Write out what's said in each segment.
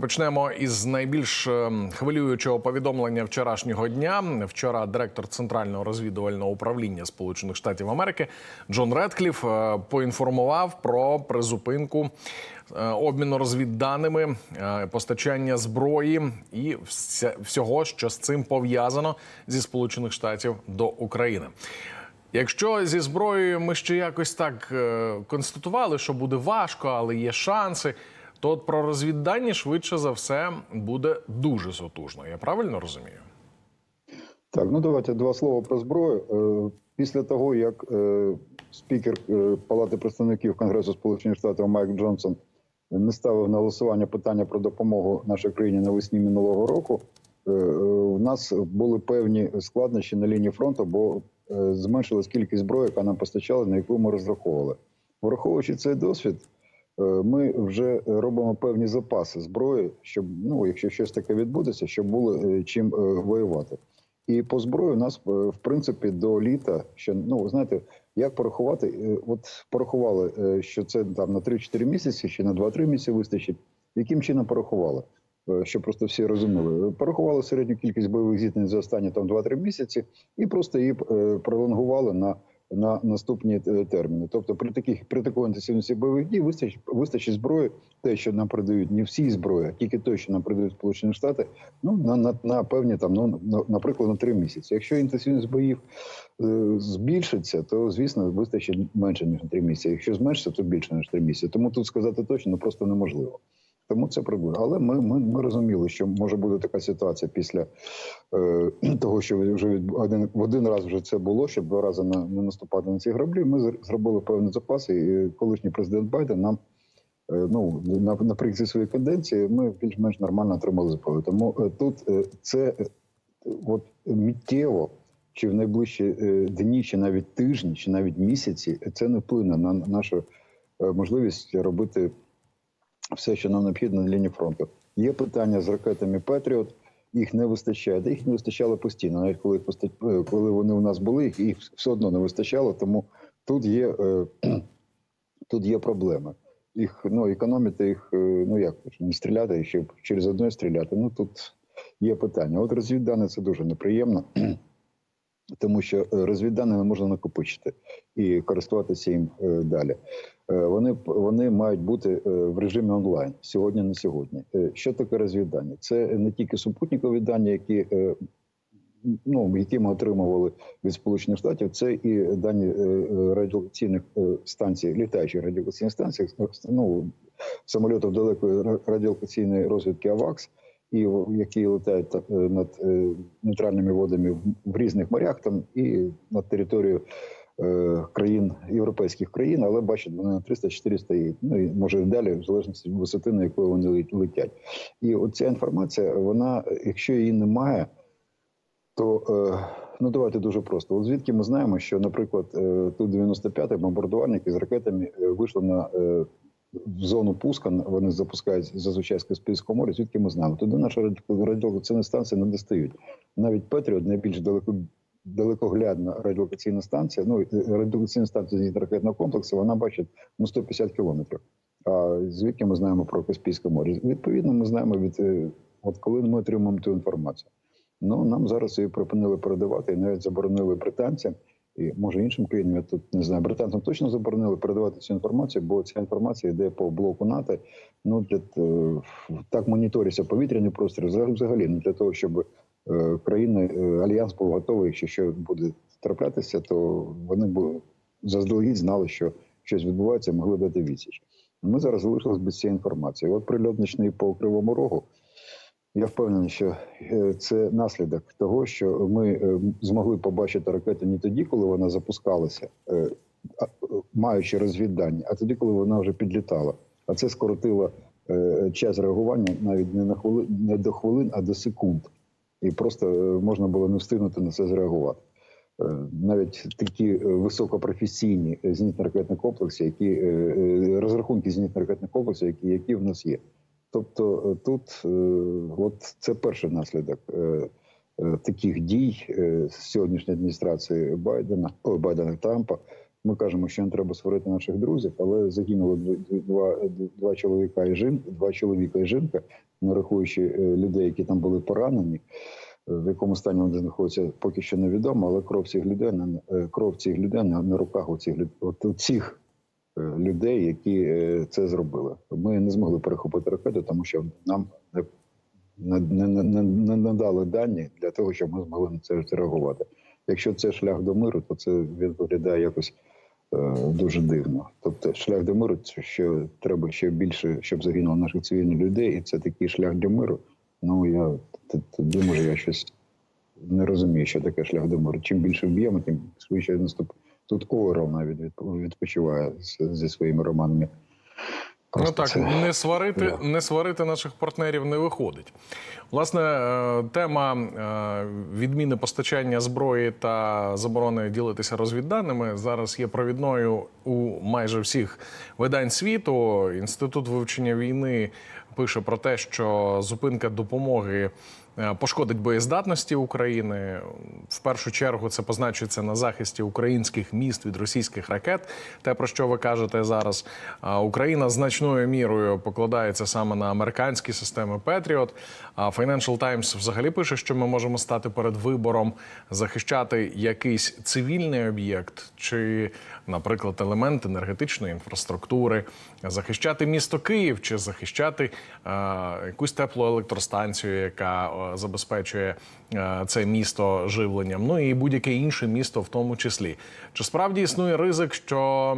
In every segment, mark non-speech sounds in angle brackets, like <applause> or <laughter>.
Почнемо із найбільш е, хвилюючого повідомлення вчорашнього дня. Вчора директор Центрального розвідувального управління Сполучених Штатів Америки Джон Редкліф е, поінформував про призупинку е, обміну розвідданими, е, постачання зброї і всього, що з цим пов'язано зі Сполучених Штатів до України. Якщо зі зброєю ми ще якось так констатували, що буде важко, але є шанси, то от про розвіддані швидше за все буде дуже сотужно. Я правильно розумію? Так, ну давайте два слова про зброю. Е, Після того, як е, спікер е, Палати представників Конгресу Сполучених Штатів Майк Джонсон не ставив на голосування питання про допомогу нашій країні навесні минулого року, у нас були певні складнощі на лінії фронту, бо зменшилась кількість зброї, яка нам постачала, на яку ми розраховували. Враховуючи цей досвід, ми вже робимо певні запаси зброї, щоб ну, якщо щось таке відбудеться, щоб було е, чим е, воювати. І по зброї у нас е, в принципі до літа, що ну знаєте, як порахувати? Е, От порахували, е, що це там на 3-4 місяці чи на 2-3 місяці вистачить. Яким чином порахували? Е, Щоб просто всі розуміли, Е, порахували середню кількість бойових зіткнень за останні там 2-3 місяці, і просто її е, пролонгували на, на наступні е, терміни. Тобто, при таких при такій інтенсивності бойових дій вистачить вистачить зброї, те, що нам передають, не всі зброї, а тільки те, що нам передають Сполучені Штати, ну на, на, на певні там, ну на, наприклад, на три місяці. Якщо інтенсивність боїв е, збільшиться, то звісно вистачить менше ніж на три місяці. Якщо зменшиться, то більше ніж три місяці. Тому тут сказати точно ну, просто неможливо. Тому це проблема. Але ми, ми, ми розуміли, що може бути така ситуація після е, <clears throat> того, що вже від один в один раз вже це було, щоб два рази на, не наступати на ці граблі. Ми зр- зробили певні запаси. І колишній президент Байден нам е, ну на, наприкінці своєї каденції ми більш-менш нормально отримали зброю. Тому е, тут е, це е, от миттєво. Чи в найближчі дні, чи навіть тижні, чи навіть місяці, це не вплине на нашу можливість робити все, що нам необхідно на лінії фронту. Є питання з ракетами Петріот. Їх не вистачає. Та їх не вистачало постійно. Навіть коли е, коли вони у нас були, їх- їх все одно не вистачало. Тому тут є е, <clears throat> тут є проблеми. Їх ну економити їх, е, ну як не стріляти, і ще через одне стріляти. Ну тут є питання. От розвіддане це дуже неприємно, <clears throat> тому що е, розвідданими можна накопичити і користуватися їм е, далі. Е, Вони вони мають бути в режимі онлайн сьогодні на сьогодні. Що таке розвіддання? Це не тільки супутникові дані, які ну які ми отримували від сполучених штатів. Це і дані радіолокаційних станцій, літаючих радіолокаційних станцій, ну самольотів далекої радіолокаційної розвідки АВАКС, і які летають е, над е, нейтральними водами в, різних морях там і над територією е, країн європейських країн, але бачать вони на 300-400 і ну і може і далі, в залежності від висоти, на якої вони летять. І оця інформація, вона, якщо її немає, то ну давайте дуже просто. От звідки ми знаємо, що, наприклад, ту 95 бомбардувальники з ракетами вийшли на в зону пуска. Вони запускають зазвичай з Каспійського моря. Звідки ми знаємо? Туди наші раді- радіолокаційні станції не достають. Навіть Петріот найбільш далеко. Далекоглядна радіолокаційна станція, ну радіолокаційна станція зенітно ракетного комплексу, вона бачить ну 150 кілометрів. А звідки ми знаємо про Каспійське море? Відповідно, ми знаємо від е, от коли ми отримаємо ту інформацію. Ну нам зараз її припинили передавати і навіть заборонили британцям. І може іншим країнам я тут не знаю. Британцям точно заборонили передавати цю інформацію, бо ця інформація йде по блоку НАТО. Ну для е, так моніториться повітряний простір. взагалі- не для того, щоб е, країни е, альянс був готовий, якщо що буде траплятися, то вони б заздалегідь знали, що щось відбувається, могли дати відсіч. Ми зараз залишились без цієї інформації. От прильот по кривому рогу. Я впевнений, що е, це наслідок того, що ми е, змогли побачити ракету не тоді, коли вона запускалася, е, маючи розвіддання, а тоді, коли вона вже підлітала. А це скоротило час реагування навіть не на хвилин, не до хвилин, а до секунд. І просто можна було не встигнути на це зреагувати. Навіть такі високопрофесійні е, зенітно-ракетні комплекси, які розрахунки зенітно-ракетних комплексів, які, які в нас є. Тобто е, тут е, от це перший наслідок е, таких дій сьогоднішньої адміністрації Байдена, о, Байдена Трампа Ми кажемо, що не треба сварити наших друзів, але загинуло два, два чоловіка і жінка, два чоловіка і жінка, не рахуючи людей, які там були поранені. В якому стані вони знаходяться, поки що невідомо, але кров цих людей кров цих людей на, руках у цих у цих людей, які е, це зробили. Ми не змогли перехопити ракету, тому що нам не, не, не, не, надали дані для того, щоб ми змогли на це реагувати. Якщо це шлях до миру, то це виглядає якось е, дуже дивно. Тобто, шлях до миру, що треба ще більше, щоб загинуло наших цивільних людей, і це такий шлях до миру. Ну я може я щось не розумію, що таке шлях до миру. Чим більше вб'ємо, тим швидше наступ. Тут Орел навіть відпочиває зі своїми романами. Ну так, це- не сварити, Да. не сварити наших партнерів не виходить. Власне, е, тема е, відміни постачання зброї та заборони ділитися розвідданими зараз є провідною у майже всіх видань світу. Інститут вивчення війни пише про те, що зупинка допомоги. Е, Пошкодить боєздатності України в першу чергу. Це позначиться на захисті українських міст від російських ракет. Те про що ви кажете зараз, Україна значною мірою покладається саме на американські системи Петріот. А Financial Times взагалі пише, що ми можемо стати перед вибором захищати якийсь цивільний об'єкт чи, наприклад, елемент енергетичної інфраструктури, захищати місто Київ чи захищати е, якусь теплу електростанцію, яка е, забезпечує е, це місто живленням. Ну і будь-яке інше місто, в тому числі. Чи справді існує ризик, що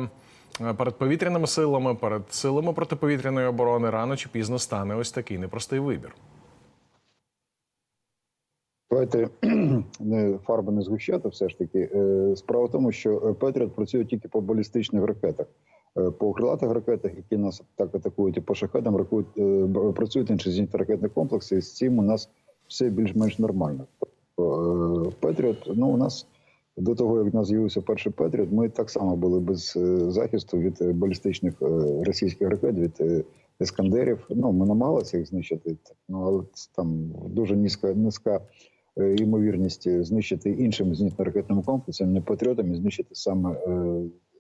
е, перед повітряними силами, перед силами протиповітряної оборони рано чи пізно стане ось такий непростий вибір? Давайте <clears throat> не фарби не згущати. Все ж таки, Е, справа в тому, що Петріот працює тільки по балістичних ракетах. По крилатих ракетах, які нас так атакують, і по шахедам працюють інші зенітно ракетні комплекси, і з цим у нас все більш-менш нормально. Тобто, е, Петріот, ну у нас до того, як в нас з'явився перший Петріот, ми так само були без е, захисту від е, балістичних російських ракет, від іскандерів. Ну, ми намагалися їх знищити, ну але там дуже низька низька ймовірність знищити іншими зенітно-ракетними комплексами, не патріотами, знищити саме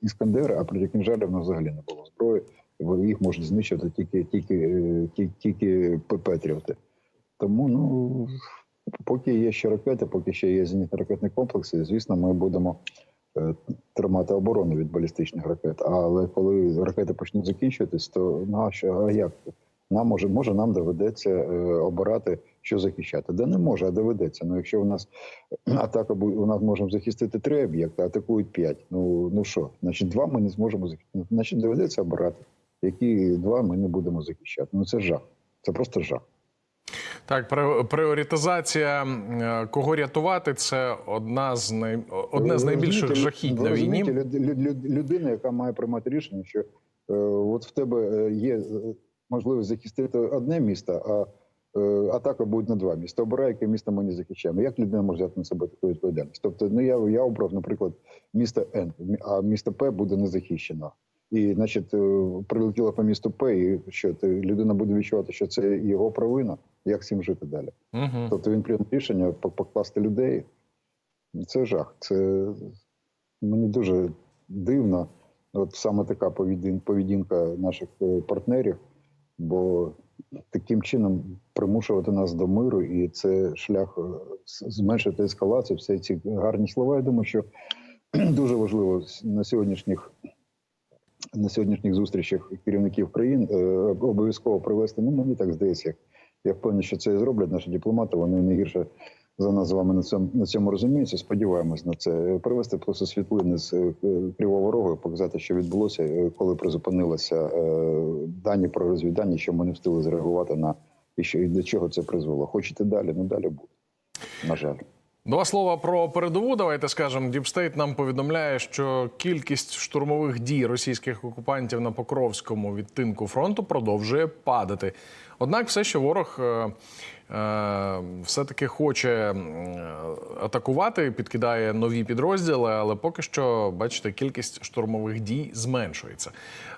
іскандери, а проти кінжалів нас взагалі не було зброї. Бо їх можуть знищити тільки тільки, ті- тільки п- патріоти. Тому ну поки є ще ракети, поки ще є зенітно-ракетні комплекси, звісно, ми будемо е, тримати оборону від балістичних ракет. Але коли ракети почнуть закінчуватись, то ну, а що, а як? Нам може, може нам доведеться е, обирати, що захищати. Да не може, а доведеться. Ну якщо у нас атака буде, у нас можемо захистити три об'єкти, атакують п'ять. Ну ну що, значить, два ми не зможемо захистити. Значить, доведеться обирати, які два ми не будемо захищати. Ну це жах. Це просто жах. Так, пріоритизація е, кого рятувати це одна з най... одне з найбільших жахіть на війні. людина, яка має приймати рішення, що е, от в тебе е, є е, можливість захистити одне місто, а е, атака буде на два міста. Обирає, яке місто ми не захищаємо. Як людина може взяти на себе таку відповідальність? Тобто, ну я, я обрав, наприклад, місто Н, а місто П буде не захищено. І, значить, е, прилетіло по місту П, і що ти, людина буде відчувати, що це його провина, як з цим жити далі. Угу. Тобто він прийняв рішення покласти людей. Це жах. Це мені дуже дивно. От саме така поведінка наших е, партнерів, бо таким чином примушувати нас до миру, і це шлях е, зменшити ескалацію. Всі ці гарні слова. Я думаю, що <clears throat> дуже важливо на сьогоднішніх. На сьогоднішніх зустрічах керівників країн е, обов'язково привести. Ну мені так здається, я впевнений, що це і зроблять наші дипломати. Вони не гірше за нас з вами на цьому на цьому розуміються. Сподіваємось на це. Привести просто світлини з е, Кривого Рогу, показати, що відбулося, е, коли призупинилися е, дані про розвідання, що ми не встигли зреагувати на і що і до чого це призвело. Хочете далі? Ну далі буде. На жаль. Два слова про передову. Давайте скажемо. Діпстейт нам повідомляє, що кількість штурмових дій російських окупантів на Покровському відтинку фронту продовжує падати. Однак, все, що ворог е, все-таки хоче атакувати, підкидає нові підрозділи, але поки що, бачите, кількість штурмових дій зменшується.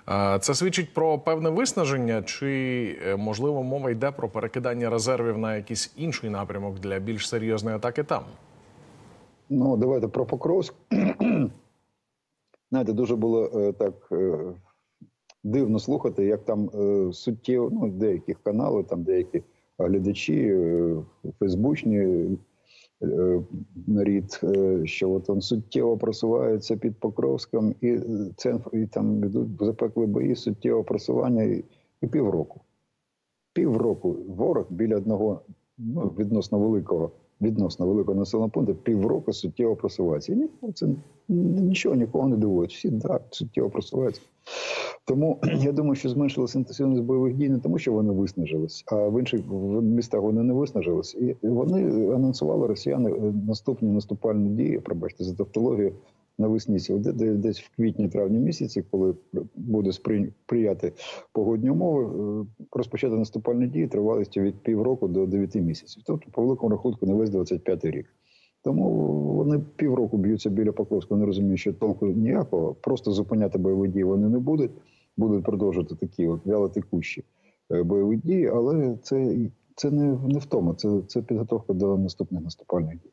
Е, Це свідчить про певне виснаження, чи е, можливо мова йде про перекидання резервів на якийсь інший напрямок для більш серйозної атаки там. Ну давайте про Покровськ. <clears throat> Знаєте, дуже було е, так е, дивно слухати, як там е, суттєво, ну, деякі канали, там деякі глядачі, е, фейсбучні е, нарід, е, що от він суттєво просувається під Покровськом, і, це, і там йдуть запекли бої, суттєво просування і, і півроку. Півроку ворог біля одного ну, відносно великого, відносно великого населеного пункту, півроку суттєво просувається. І ні, це нічого нікого не дивує. Всі так, суттєво просуваються. Тому <clears throat> я думаю, що зменшилася інтенсивність бойових дій не тому, що вони виснажились, а в інших містах вони не виснажились. І вони анонсували росіяни е, наступні наступальні дії, пробачте за тавтологію, навесні десь в квітні-травні місяці, коли буде спри- сприяти погодні умови, е, розпочати наступальні дії тривалістю від півроку до 9 місяців. Тобто, по великому рахунку, не весь 25 рік. Тому вони півроку б'ються біля Покровська, вони розуміють, що толку ніякого. Просто зупиняти бойові дії вони не будуть, будуть продовжувати такі от вялотекущі е, бойові дії, але це, це не, не втома, це, це підготовка до наступних наступальних дій.